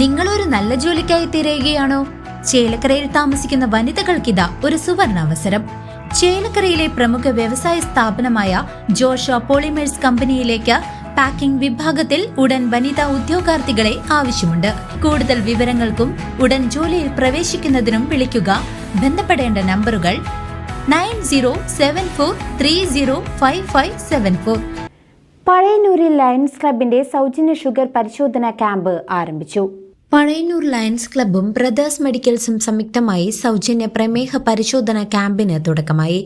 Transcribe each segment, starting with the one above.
നിങ്ങളൊരു നല്ല ജോലിക്കായി തിരയുകയാണോ? ചേലക്കരയിൽ താമസിക്കുന്ന വനിതകൾക്കിതാ ഒരു സുവർണ അവസരം ചേലക്കരയിലെ പ്രമുഖ വ്യവസായ സ്ഥാപനമായ ജോഷ പോളിമേഴ്സ് കമ്പനിയിലേക്ക് പാക്കിംഗ് വിഭാഗത്തിൽ ഉടൻ വനിതാ ഉദ്യോഗാർത്ഥികളെ ആവശ്യമുണ്ട്. കൂടുതൽ വിവരങ്ങൾക്കും ഉടൻ ജോലിയിൽ പ്രവേശിക്കുന്നതിനും വിളിക്കുക. ബന്ധപ്പെടേണ്ട നമ്പറുകൾ nine zero seven four three zero five five seven four. പഴയന്നൂരിൽ lions ക്ലബിന്റെ സൗജന്യ ഷുഗർ പരിശോധന ക്യാമ്പ് ആരംഭിച്ചു. പഴയന്നൂർ ലയൺസ് ക്ലബ്ബും ബ്രദേഴ്സ് മെഡിക്കൽസും സംയുക്തമായി സൗജന്യ പ്രമേഹ പരിശോധന ക്യാമ്പിന് തുടക്കമായി.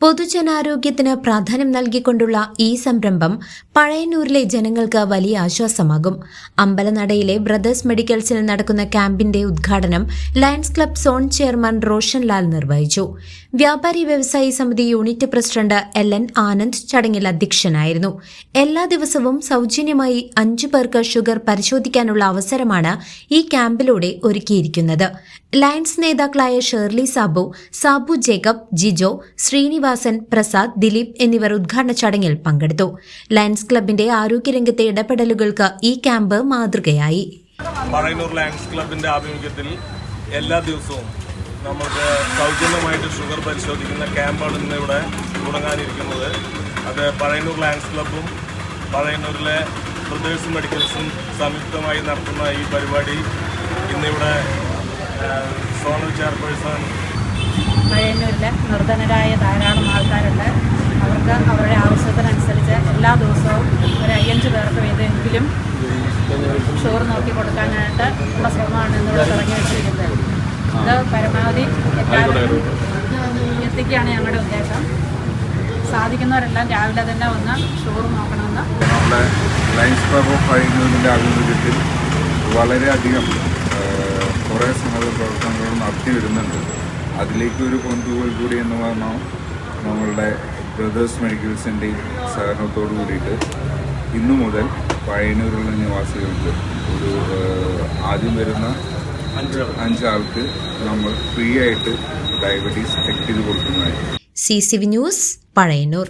പൊതുജനാരോഗ്യത്തിന് പ്രാധാന്യം നൽകിക്കൊണ്ടുള്ള ഈ സംരംഭം പഴയന്നൂരിലെ ജനങ്ങൾക്ക് വലിയ ആശ്വാസമാകും. അമ്പലനടയിലെ ബ്രദേഴ്സ് മെഡിക്കൽസിൽ നടക്കുന്ന ക്യാമ്പിന്റെ ഉദ്ഘാടനം lions club zone chairman Roshan Lal നിർവഹിച്ചു. വ്യാപാരി വ്യവസായി സമിതി unit president L N Anand ചടങ്ങിൽ അധ്യക്ഷനായിരുന്നു. എല്ലാ ദിവസവും സൗജന്യമായി അഞ്ചു പേർക്ക് ഷുഗർ പരിശോധിക്കാനുള്ള അവസരമാണ് ഈ ക്യാമ്പിലൂടെ ഒരുക്കിയിരിക്കുന്നത്. ലയൺസ് നേതാക്കളായ ഷേർലി സാബു സാബു ജേക്കബ് ജിജോ ശ്രീനിവാസൻ പ്രസാദ് ദിലീപ് എന്നിവർ ഉദ്ഘാടന ചടങ്ങിൽ പങ്കെടുത്തു. ലയൺസ് ക്ലബിന്റെ ആരോഗ്യരംഗത്തെ ഇടപെടലുകൾക്ക് ഈ ക്യാമ്പ് മാതൃകയായി. പറയൂർ ലയൺസ് ക്ലബിന്റെ ആഭിമുഖ്യത്തിൽ എല്ലാ ദിവസവും നമുക്ക് സൗജന്യമായിട്ട് ഷുഗർ പരിശോധിക്കുന്ന ക്യാമ്പാണ് ഇന്ന് ഇവിടെ തുടങ്ങാനിരിക്കുന്നത്. അത് പഴയന്നൂർ ലയൺസ് ക്ലബും പഴയന്നൂരിലെ ബ്രദേഴ്സ് മെഡിക്കൽസും സംയുക്തമായി നടത്തുന്ന ഈ പരിപാടി ഇന്നിവിടെ സോണൽ ചെയർപേഴ്സൺ പഴയന്നൂരിൽ നിർധനരായ ധാരാളം ആൾക്കാരുണ്ട്. അവർക്ക് അവരുടെ ആവശ്യത്തിനനുസരിച്ച് എല്ലാ ദിവസവും ഒരു അയ്യഞ്ച് പേർക്ക് വീതമെങ്കിലും ഷോർ നോക്കി കൊടുക്കാനായിട്ട് ഉള്ള ശ്രമമാണ് ഇന്നിവിടെ തുടങ്ങി വെച്ചിരിക്കുന്നത്. ഇത് പരമാവധി എല്ലാവരും എത്തിക്കുകയാണ് ഞങ്ങളുടെ ഉദ്ദേശം. സാധിക്കുന്നവരെല്ലാം രാവിലെ തന്നെ വന്ന് ഷോർ നോക്കണമെന്ന്. വളരെയധികം കുറേ സന്നദ്ധ പ്രവർത്തനങ്ങൾ നടത്തി വരുന്നുണ്ട്. അതിലേക്ക് ഒരു കൊണ്ടുപോയി കൂടി എന്ന് പറഞ്ഞാൽ നമ്മളുടെ ബ്രദേഴ്സ് മെഡിക്കൽസിന്റെയും സഹകരണത്തോടു കൂടിയിട്ട് ഇന്നു മുതൽ പഴയനൂരുള്ള നിവാസികൾക്ക് ഒരു ആദ്യം വരുന്ന അഞ്ചാൾക്ക് നമ്മൾ ഫ്രീ ആയിട്ട് ഡയബറ്റീസ് ചെക്ക് ചെയ്ത് കൊടുക്കുന്നതായിരിക്കും. C C V news Pazhayannur.